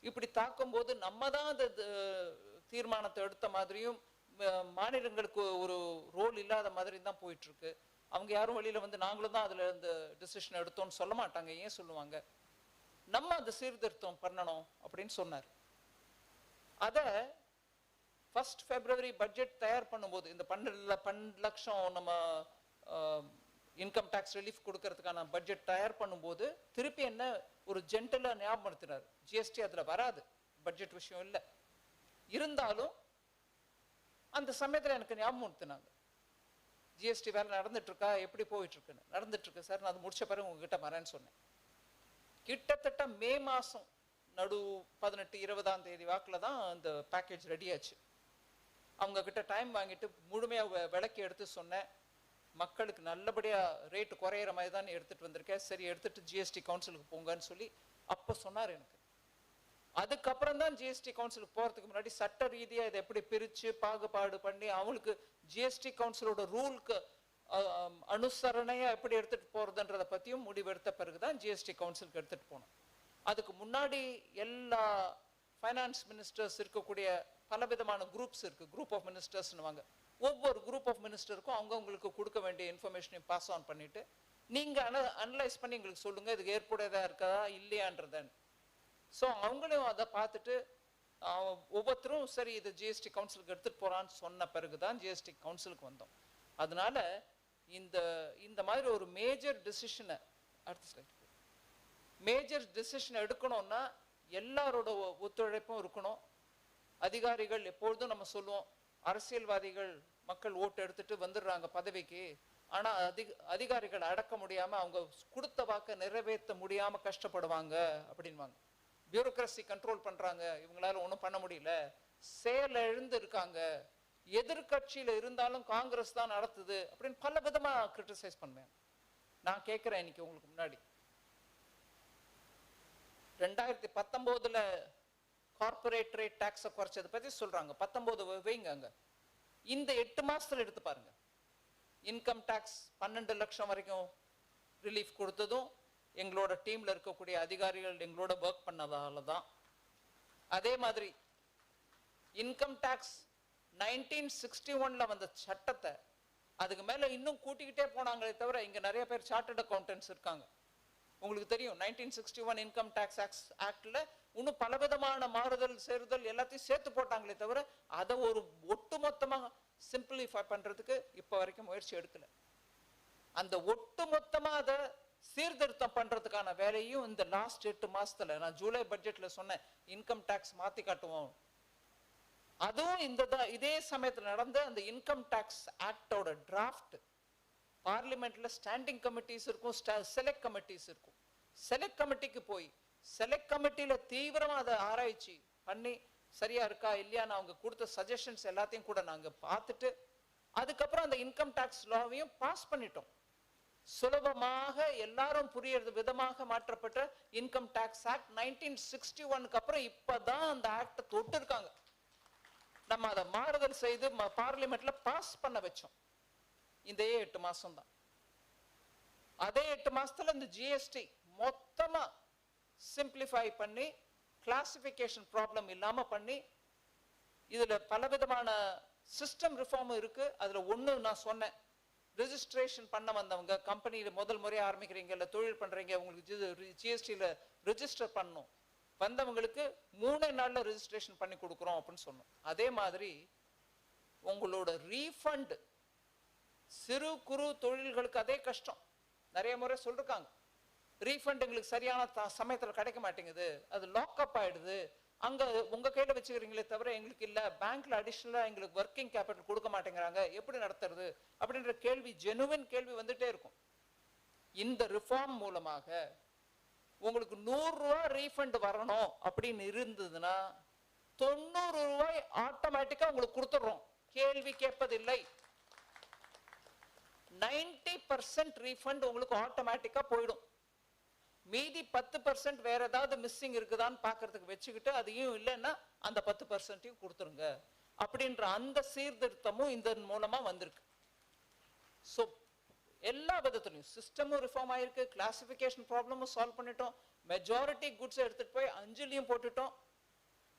இப்படி தாக்கும்போது நம்ம தான் அந்த தீர்மானத்தை எடுத்த மாதிரியும் மாநிலங்களுக்கு ஒரு ரோல் இல்லாத மாதிரி தான் போயிட்டுருக்கு. அவங்க யாரும் வழியில் வந்து நாங்களும் தான் அதில் இந்த டிசிஷன் எடுத்தோம்னு சொல்ல மாட்டாங்க. ஏன் சொல்லுவாங்க? நம்ம அந்த சீர்திருத்தம் பண்ணணும் அப்படின்னு சொன்னார். அதை ஃபர்ஸ்ட் ஃபெப்ரவரி பட்ஜெட் தயார் பண்ணும்போது இந்த பன்னெண்டு பன்னெண்டு லட்சம் நம்ம இன்கம் டேக்ஸ் ரிலீஃப் கொடுக்கறதுக்கான பட்ஜெட் தயார் பண்ணும்போது திருப்பி என்ன ஒரு ஜென்டலாக ஞாபகப்படுத்தினார் ஜிஎஸ்டி அதில் வராது. பட்ஜெட் விஷயம் இல்லை. இருந்தாலும் அந்த சமயத்தில் எனக்கு ஞாபகப்படுத்தினாங்க. ஜிஎஸ்டி வேலை நடந்துட்டுருக்கா? எப்படி போயிட்டுருக்குன்னு. நடந்துட்டுருக்கு. சார் நான் அது முடிச்ச பிறகு உங்ககிட்ட வரேன்னு சொன்னேன். கிட்டத்தட்ட மே மாதம் நடு பதினெட்டு இருபதாம் தேதி வாக்கில் தான் அந்த பேக்கேஜ் ரெடி ஆச்சு. அவங்கக்கிட்ட டைம் வாங்கிட்டு முழுமையாக விளக்கி எடுத்து சொன்னேன். மக்களுக்கு நல்லபடியாக ரேட்டு குறையிற மாதிரி தான் எடுத்துகிட்டு வந்திருக்கேன் சரி எடுத்துகிட்டு ஜிஎஸ்டி கவுன்சிலுக்கு போங்கன்னு சொல்லி அப்போ சொன்னார் எனக்கு. அதுக்கப்புறம் தான் ஜிஎஸ்டி கவுன்சிலுக்கு போகிறதுக்கு முன்னாடி சட்ட ரீதியாக இதை எப்படி பிரித்து பாகுபாடு பண்ணி அவங்களுக்கு ஜிஎஸ்டி கவுன்சிலோட ரூலுக்கு அனுசரணையாக எப்படி எடுத்துகிட்டு போகிறதுன்றதை பற்றியும் முடிவெடுத்த பிறகு தான் ஜிஎஸ்டி கவுன்சிலுக்கு எடுத்துகிட்டு போனோம். அதுக்கு முன்னாடி எல்லா ஃபைனான்ஸ் மினிஸ்டர்ஸ் இருக்கக்கூடிய பலவிதமான குரூப்ஸ் இருக்குது குரூப் ஆஃப் மினிஸ்டர்ஸ்னுவாங்க ஒவ்வொரு குரூப் ஆஃப் மினிஸ்டருக்கும் அவங்கவுங்களுக்கு கொடுக்க வேண்டிய இன்ஃபர்மேஷனையும் பாஸ் ஆன் பண்ணிட்டு நீங்கள் அன அனலைஸ் பண்ணி எங்களுக்கு சொல்லுங்கள் இதுக்கு ஏற்புடையதாக இருக்கதா இல்லையான்றதன்னு. ஸோ அவங்களையும் அதை பார்த்துட்டு ஒவ்வொருத்தரும் சரி இது ஜிஎஸ்டி கவுன்சிலுக்கு எடுத்துகிட்டு போகிறான்னு சொன்ன பிறகு தான் ஜிஎஸ்டி கவுன்சிலுக்கு வந்தோம். அதனால இந்த இந்த மாதிரி ஒரு மேஜர் டிசிஷனை அடுத்த ஸ்லைட் மேஜர் டிசிஷன் எடுக்கணும்னா எல்லாரோட ஒ- ஒத்துழைப்பும் இருக்கணும். அதிகாரிகள் எப்பொழுதும் நம்ம சொல்லுவோம் அரசியல்வாதிகள் மக்கள் ஓட்டு எடுத்துட்டு வந்துடுறாங்க பதவிக்கு. ஆனா அதிக அதிகாரிகள் அடக்க முடியாம அவங்க கொடுத்த வாக்க நிறைவேற்ற முடியாம கஷ்டப்படுவாங்க அப்படின்வாங்க. பியூரோக்ரஸி கண்ட்ரோல் பண்றாங்க இவங்களால ஒன்றும் பண்ண முடியல. செயல் எழுந்து இருக்காங்க. எதிர்க்கட்சியில இருந்தாலும் காங்கிரஸ் தான் நடத்துது அப்படின்னு பல விதமா கிரிட்டிசைஸ் பண்ணுவேன். நான் கேட்குறேன் இன்னைக்கு உங்களுக்கு முன்னாடி. ரெண்டாயிரத்தி பத்தொம்போதில் கார்பரேட் ரேட் டேக்ஸை குறைச்சதை பற்றி சொல்கிறாங்க பத்தொம்போது வைங்க அங்கே. இந்த எட்டு மாதத்தில் எடுத்து பாருங்கள் இன்கம் டேக்ஸ் பன்னெண்டு லட்சம் வரைக்கும் ரிலீஃப் கொடுத்ததும் எங்களோட டீமில் இருக்கக்கூடிய அதிகாரிகள் எங்களோட ஒர்க் பண்ணதால தான். அதே மாதிரி இன்கம் டேக்ஸ் நைன்டீன் சிக்ஸ்டி ஒனில் வந்த சட்டத்தை அதுக்கு மேலே இன்னும் கூட்டிக்கிட்டே போனாங்களே தவிர இங்கே நிறைய பேர் சார்ட்டர்ட் அக்கௌண்டன்ஸ் இருக்காங்க. உங்களுக்கு தெரியும் nineteen sixty one income tax acts ஆக்டில் இன்னும் பலவிதமான மாறுதல் சேருதல் எல்லாத்தையும் சேர்த்து போட்டாங்களே தவிர அதை ஒரு ஒட்டுமொத்தமாக சிம்பிளிஃபை பண்ணுறதுக்கு இப்போ வரைக்கும் முயற்சி எடுக்கல. அந்த ஒட்டு மொத்தமாக அதை சீர்திருத்தம் பண்ணுறதுக்கான வேலையும் இந்த லாஸ்ட் எட்டு மாசத்துல நான் ஜூலை பட்ஜெட்டில் சொன்னேன் இன்கம் டேக்ஸ் மாற்றி காட்டுவோம். அதுவும் இந்த தான் இதே சமயத்தில் நடந்த அந்த இன்கம் டேக்ஸ் ஆக்டோட டிராஃப்ட் பார்லிமெண்ட்டில் ஸ்டாண்டிங் கமிட்டிஸ் இருக்கும் செலக்ட் கமிட்டிஸ் இருக்கும். செலக்ட் கமிட்டிக்கு போய் செலக்ட் கமிட்டியில தீவிரமா அதை ஆராய்ச்சி பண்ணி சரியா இருக்கா இல்லையான்னு அவங்க கொடுத்த சஜஷன்ஸ் எல்லாத்தையும் கூட நாங்க பார்த்துட்டு அதுக்கப்புறம் அந்த இன்கம் டேக்ஸ் லாவையும் பாஸ் பண்ணிட்டோம். சுலபமாக எல்லாரும் புரியறது விதமாக மாற்றப்பட்ட income tax act nineteen sixty ஒனுக்கு அப்புறம் இப்பதான் அந்த ஆக்ட தொட்டு இருக்காங்க நம்ம அதை மாறுதல் செய்து பார்லிமெண்ட்ல பாஸ் பண்ண வச்சோம். இதே எட்டு மாசம் தான் அதே எட்டு மாசத்துல இந்த ஜிஎஸ்டி மொத்தமா சிம்பிளிஃபை பண்ணி கிளாசிஃபிகேஷன் ப்ராப்ளம் இல்லாமல் பண்ணி இதில் பலவிதமான சிஸ்டம் ரிஃபார்மும் இருக்குது அதில் ஒன்று நான் சொன்னேன். ரிஜிஸ்ட்ரேஷன் பண்ண வந்தவங்க கம்பெனியில் முதல் முறையாக ஆரம்பிக்கிறீங்க இல்லை தொழில் பண்ணுறீங்க உங்களுக்கு ஜிஎஸ்டியில் ரிஜிஸ்டர் பண்ணணும். வந்தவங்களுக்கு மூணே நாளில் ரிஜிஸ்ட்ரேஷன் பண்ணி கொடுக்குறோம் அப்படின்னு சொன்னோம். அதே மாதிரி உங்களோட ரீஃபண்டு சிறு குறு தொழில்களுக்கு அதே கஷ்டம். நிறைய முறை சொல்லிருக்காங்க. ரீஃபண்ட் எங்களுக்கு சரியான த- கிடைக்க மாட்டேங்குது. அது லாக்அப் ஆயிடுது. அங்கே உங்கள் கையில் வச்சுக்கிறீங்களே தவிர எங்களுக்கு இல்லை. பேங்க்ல அடிஷ்னலாக எங்களுக்கு ஒர்க்கிங் கேபிட்டல் கொடுக்க மாட்டேங்கிறாங்க. எப்படி நடத்துறது? அப்படின்ற கேள்வி ஜெனுவின் கேள்வி வந்துட்டே இருக்கும். இந்த ரிஃபார்ம் மூலமாக உங்களுக்கு நூறுரூவா ரீஃபண்ட் வரணும் அப்படின்னு இருந்ததுன்னா தொண்ணூறு ரூபாய் ஆட்டோமேட்டிக்காக உங்களுக்கு கொடுத்துட்றோம். கேள்வி கேட்பதில்லை. நைன்டி பர்சன்ட் ரீஃபண்ட் உங்களுக்கு ஆட்டோமேட்டிக்காக போயிடும். மீதி பத்து பர்சன்ட் வேற ஏதாவது மிஸ்ஸிங் இருக்குதான்னு பார்க்கறதுக்கு வச்சுக்கிட்டு அதையும் இல்லைன்னா அந்த பத்து பர்சன்ட்டையும் கொடுத்துருங்க. அப்படின்ற அந்த சீர்திருத்தமும் இந்த மூலமா வந்திருக்கு. ஸோ எல்லா விதத்துலையும் சிஸ்டமும் ரிஃபார்ம் ஆயிருக்கு கிளாசிஃபிகேஷன் ப்ராப்ளமும் சால்வ் பண்ணிட்டோம். மெஜாரிட்டி குட்ஸை எடுத்துட்டு போய் அஞ்சுலையும் போட்டுட்டோம்.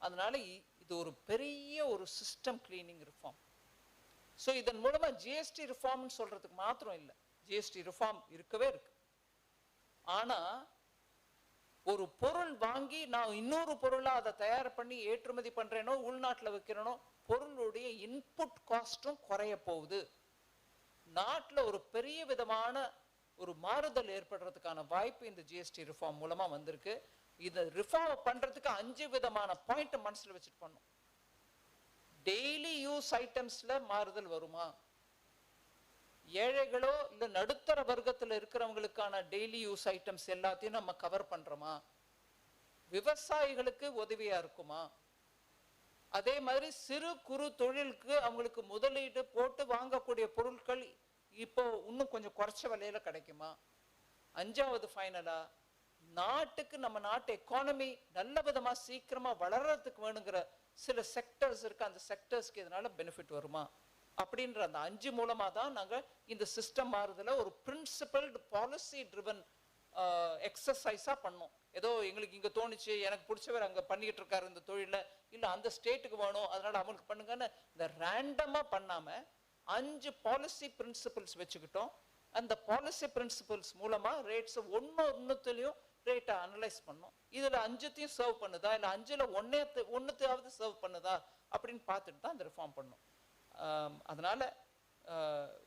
அதனால இது ஒரு பெரிய ஒரு சிஸ்டம் கிளீனிங் ரிஃபார்ம் ஸோ இதன் மூலமா ஜிஎஸ்டி ரிஃபார்ம்னு சொல்றதுக்கு மாத்திரம் இல்லை. ஜிஎஸ்டி ரிஃபார்ம் இருக்கவே இருக்கு. ஆனால் ஒரு பொருள் வாங்கி நான் இன்னொரு பொருளாக அதை தயார் பண்ணி ஏற்றுமதி பண்ணுறேனோ உள்நாட்டில் வைக்கிறேனோ பொருளுடைய இன்புட் காஸ்ட்டும் குறைய போகுது. நாட்டில் ஒரு பெரிய விதமான ஒரு மாறுதல் ஏற்படுறதுக்கான வாய்ப்பு இந்த ஜிஎஸ்டி ரிஃபார்ம் மூலமாக வந்திருக்கு. இதை ரிஃபார்ம் பண்ணுறதுக்கு அஞ்சு விதமான பாயிண்ட் மனசில் வச்சுட்டு பண்ணும் டெய்லி யூஸ் ஐட்டம்ஸில் மாறுதல் வருமா? ஏழைகளோ இல்லை நடுத்தர வர்க்கத்தில் இருக்கிறவங்களுக்கான டெய்லி யூஸ் ஐட்டம்ஸ் எல்லாத்தையும் நம்ம கவர் பண்றோமா? விவசாயிகளுக்கு உதவியா இருக்குமா? அதே மாதிரி சிறு குறு தொழிலுக்கு அவங்களுக்கு முதலீடு போட்டு வாங்கக்கூடிய பொருட்கள் இப்போ இன்னும் கொஞ்சம் குறைச்ச விலையில கிடைக்குமா? அஞ்சாவது ஃபைனலா நாட்டுக்கு நம்ம நாட்டு எக்கானமி நல்ல விதமா சீக்கிரமா வளர்றதுக்கு வேணுங்கிற சில செக்டர்ஸ் இருக்கு. அந்த செக்டர்ஸ்க்கு இதனால பெனிஃபிட் வருமா? அப்படின்ற அந்த அஞ்சு மூலமா தான் நாங்க இந்த சிஸ்டம் மாறுதல ஒரு பிரின்சிபல்டு பாலிசி ட்ரிவன் எக்ஸசைஸா பண்ணோம். ஏதோ எங்களுக்கு இங்க தோணுச்சு எனக்கு பிடிச்சவர் அங்க பண்ணிக்கிட்டு இருக்காரு இந்த தொழில இல்ல அந்த ஸ்டேட்டுக்கு வேணும் அதனால அவங்களுக்கு பண்ணுங்கன்னு இந்த ரேண்டமா பண்ணாம அஞ்சு பாலிசி பிரின்சிபல்ஸ் வச்சுக்கிட்டோம். அந்த பாலிசி பிரின்சிபல்ஸ் மூலமா ரேட்ஸ் ஒன்று ஒன்றுத்துலேயும் ரேட்டை அனலைஸ் பண்ணோம். இதுல அஞ்சுத்தையும் சர்வ் பண்ணுதா? இல்ல அஞ்சில் ஒன்னே ஒன்றுத்தையாவது சர்வ் பண்ணுதா? அப்படின்னு பார்த்துட்டு தான் அந்த ரிஃபார்ம் பண்ணோம். அதனால்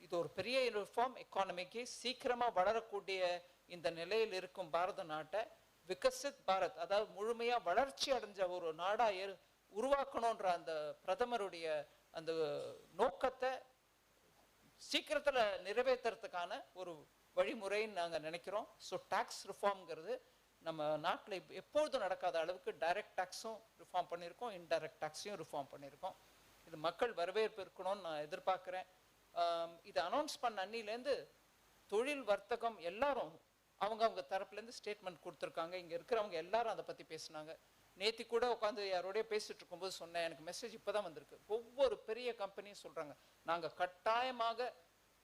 இது ஒரு பெரிய யூனிஃபார்ம் எக்கானமிக்கு சீக்கிரமாக வளரக்கூடிய இந்த நிலையில் இருக்கும் பாரத நாட்டை விகசித் பாரத் அதாவது முழுமையாக வளர்ச்சி அடைஞ்ச ஒரு நாடாக உருவாக்கணுன்ற அந்த பிரதமருடைய அந்த நோக்கத்தை சீக்கிரத்தில் நிறைவேற்றுறதுக்கான ஒரு வழிமுறைன்னு நாங்கள் நினைக்கிறோம். ஸோ டேக்ஸ் ரிஃபார்ம்ங்கிறது நம்ம நாட்டில் எப்பொழுதும் நடக்காத அளவுக்கு டைரக்ட் டேக்ஸும் ரிஃபார்ம் பண்ணியிருக்கோம் இன்டைரக்ட் டேக்ஸையும் ரிஃபார்ம் பண்ணியிருக்கோம். இது மக்கள் வரவேற்பு இருக்கணும்னு நான் எதிர்பார்க்குறேன். இதை இது அனௌன்ஸ் பண்ண அன்னிலேருந்து தொழில் வர்த்தகம் எல்லாரும் அவங்க அவங்க தரப்புலேருந்து ஸ்டேட்மெண்ட் கொடுத்துருக்காங்க. இங்கே இருக்கிறவங்க எல்லாரும் அதை பற்றி பேசுனாங்க. நேற்று கூட உட்காந்து யாரோடய பேசிகிட்டு இருக்கும்போது சொன்னேன். எனக்கு மெசேஜ் இப்போ தான் வந்திருக்கு. ஒவ்வொரு பெரிய கம்பெனியும் சொல்கிறாங்க நாங்கள் கட்டாயமாக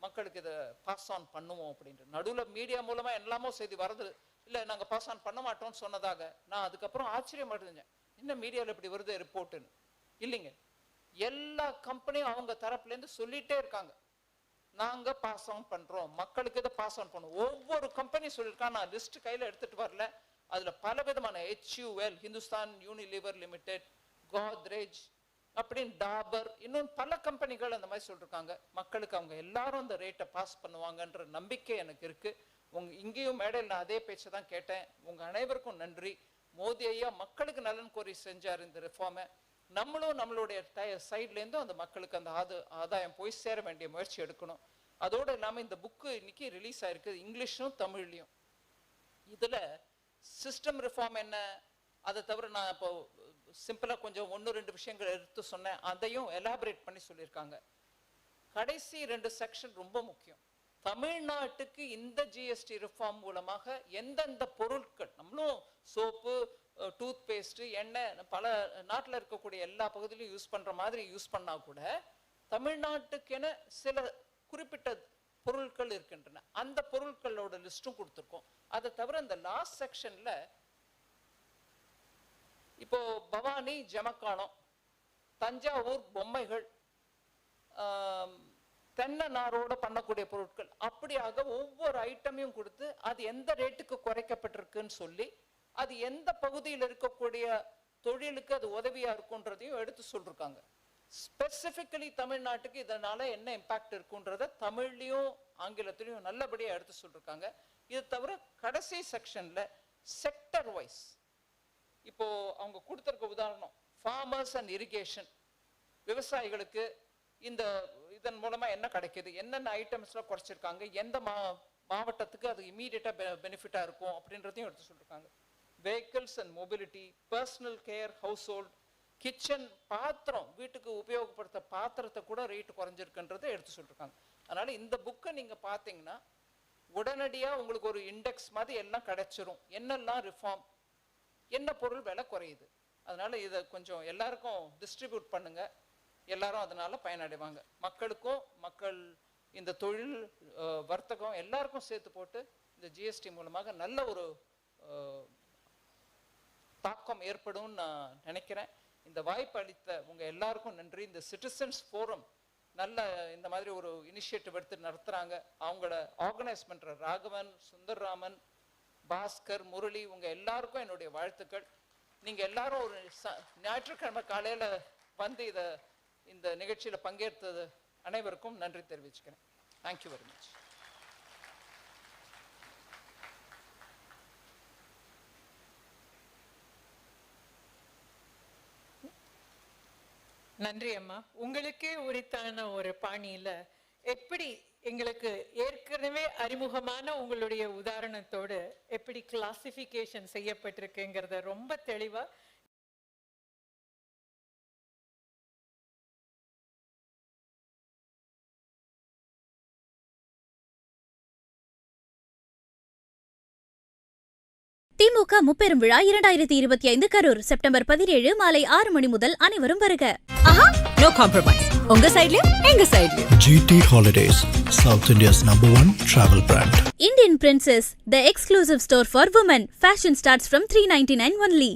மக்களுக்கு இதை பாஸ் ஆன் பண்ணுவோம் அப்படின்ட்டு நடுவில் மீடியா மூலமாக எல்லாமோ செய்தி வருது. இல்லை நாங்கள் பாஸ் ஆன் பண்ண மாட்டோம்னு சொன்னதாக நான் அதுக்கப்புறம் ஆச்சரியம் என்ன மீடியாவில் இப்படி வருது ரிப்போர்ட்டுன்னு இல்லைங்க. எல்லா கம்பெனியும் அவங்க தரப்புலேருந்து சொல்லிட்டே இருக்காங்க. நாங்க பாஸ் ஆன் பண்றோம். மக்களுக்கு இதை பாஸ் ஆன் பண்ணுவோம். ஒவ்வொரு கம்பெனி சொல்லியிருக்கான் நான் லிஸ்ட் கையில எடுத்துட்டு வரல. அதுல பல விதமான HUL Hindustan Unilever limited Godrej அப்படின்னு டாபர் இன்னும் பல கம்பெனிகள் அந்த மாதிரி சொல்லியிருக்காங்க மக்களுக்கு அவங்க எல்லாரும் அந்த ரேட்டை பாஸ் பண்ணுவாங்கன்ற நம்பிக்கை எனக்கு இருக்கு. உங்க இங்கேயும் மேடையில் நான் அதே பேச்சை தான் கேட்டேன். உங்க அனைவருக்கும் நன்றி. மோதி ஐயா மக்களுக்கு நலன் கோரி செஞ்சார் இந்த ரிஃபார்மை நம்மளும் நம்மளுடைய சைட்லேருந்தும் அந்த மக்களுக்கு அந்த ஆது ஆதாயம் போய் சேர வேண்டிய முயற்சி எடுக்கணும். அதோடு இல்லாமல் இந்த புக்கு இன்னைக்கு ரிலீஸ் ஆயிருக்கு. இங்கிலீஷும் தமிழ்லையும். இதில் சிஸ்டம் ரிஃபார்ம் என்ன? அதை தவிர நான் இப்போ சிம்பிளாக கொஞ்சம் ஒன்று ரெண்டு விஷயங்கள் எடுத்து சொன்னேன். அதையும் எலாபரேட் பண்ணி சொல்லியிருக்காங்க. கடைசி ரெண்டு செக்ஷன் ரொம்ப முக்கியம். தமிழ்நாட்டுக்கு இந்த ஜிஎஸ்டி ரிஃபார்ம் மூலமாக எந்தெந்த பொருட்கள் நம்மளும் சோப்பு டூத் பேஸ்ட் எண்ணெய் பல நாட்டில் இருக்கக்கூடிய எல்லா பகுதியிலும் யூஸ் பண்ற மாதிரி யூஸ் பண்ணா கூட தமிழ்நாட்டுக்கென சில குறிப்பிட்ட பொருட்கள் இருக்கின்றன. அந்த பொருட்களோட லிஸ்ட்டும் கொடுத்துருக்கோம். அதை தவிர இந்த லாஸ்ட் செக்ஷன்ல இப்போ பவானி ஜமக்காலம் தஞ்சாவூர் பொம்மைகள் தென்னை நாரோட பண்ணக்கூடிய பொருட்கள். அப்படியாக ஒவ்வொரு ஐட்டமையும் கொடுத்து அது எந்த ரேட்டுக்கு குறைக்கப்பட்டிருக்குன்னு சொல்லி அது எந்த பகுதியில் இருக்கக்கூடிய தொழிலுக்கு அது உதவியா இருக்குன்றதையும் எடுத்து சொல்லியிருக்காங்க ஸ்பெசிஃபிக்கலி தமிழ்நாட்டுக்கு இதனால என்ன இம்பாக்ட் இருக்குன்றத தமிழ்லையும் ஆங்கிலத்திலையும் நல்லபடியாக எடுத்து சொல்லியிருக்காங்க இது தவிர கடைசி செக்ஷன்ல செக்டர் வைஸ் இப்போ அவங்க கொடுத்திருக்க உதாரணம் ஃபார்மர்ஸ் அண்ட் இரிகேஷன் விவசாயிகளுக்கு இந்த இதன் மூலமா என்ன கிடைக்கிது என்னென்ன ஐட்டம்ஸ்லாம் குறைச்சிருக்காங்க எந்த மா மாவட்டத்துக்கு அது இமீடியட்டா பெனிஃபிட்டா இருக்கும் அப்படின்றதையும் எடுத்து சொல்லிருக்காங்க. Vehicles and mobility personal care household, kitchen பாத்திரம் வீட்டுக்கு உபயோகப்படுத்த பாத்திரத்தை கூட ரேட் குறைஞ்சிருக்குன்றதை எடுத்து சொல்லிருக்காங்க. அதனால இந்த புக்கை நீங்க பார்த்தீங்கன்னா உடனடியாக உங்களுக்கு ஒரு இண்டெக்ஸ் மாதிரி எல்லாம் கிடைச்சிரும். என்னெல்லாம் ரிஃபார்ம் என்ன பொருள் விலை குறையுது. அதனால இதை கொஞ்சம் எல்லாருக்கும் டிஸ்ட்ரிபியூட் பண்ணுங்க. எல்லாரும் அதனால பயனடைவாங்க. மக்களுக்கும் மக்கள் இந்த தொழில் வர்த்தகம் எல்லாருக்கும் சேர்த்து போட்டு இந்த ஜிஎஸ்டி மூலமாக நல்ல ஒரு தாக்கம் ஏற்படும்னு நான் நினைக்கிறேன். இந்த வாய்ப்பு அளித்த உங்க எல்லாருக்கும் நன்றி. இந்த சிட்டிசன்ஸ் ஃபோரம் நல்ல இந்த மாதிரி ஒரு இனிஷியேட்டிவ் எடுத்து நடத்துறாங்க. அவங்கள ஆர்கனைஸ் பண்ற ராகவன் சுந்தர்ராமன் பாஸ்கர் முரளி உங்க எல்லாருக்கும் என்னுடைய வாழ்த்துக்கள். நீங்க எல்லாரும் ஒரு ச- ஞாயிற்றுக்கிழமை காலையில வந்து இதை இந்த நிகழ்ச்சியில பங்கேற்றது அனைவருக்கும் நன்றி தெரிவிச்சுக்கிறேன். தேங்க்யூ வெரி மச் நன்றி அம்மா. உங்களுக்கே உரித்தான ஒரு பாணியில எப்படி எங்களுக்கு ஏற்கனவே அறிமுகமான உங்களுடைய உதாரணத்தோடு எப்படி கிளாசிஃபிகேஷன் செய்யப்பட்டிருக்குங்கிறத ரொம்ப தெளிவா திமுக முப்பெரும் விழா இரண்டாயிரத்தி இருபத்தி ஐந்து கரூர். செப்டம்பர் பதினேழு மாலை ஆறு மணி முதல் அனைவரும் வருக. ஆஹா நோ காம்ப்ரமைஸ் உங்க சைடுலயும் எங்க சைடுலயும் GT Holidays, South India's number one travel brand. Indian Princess, the exclusive store for women. Fashion starts from 399 only.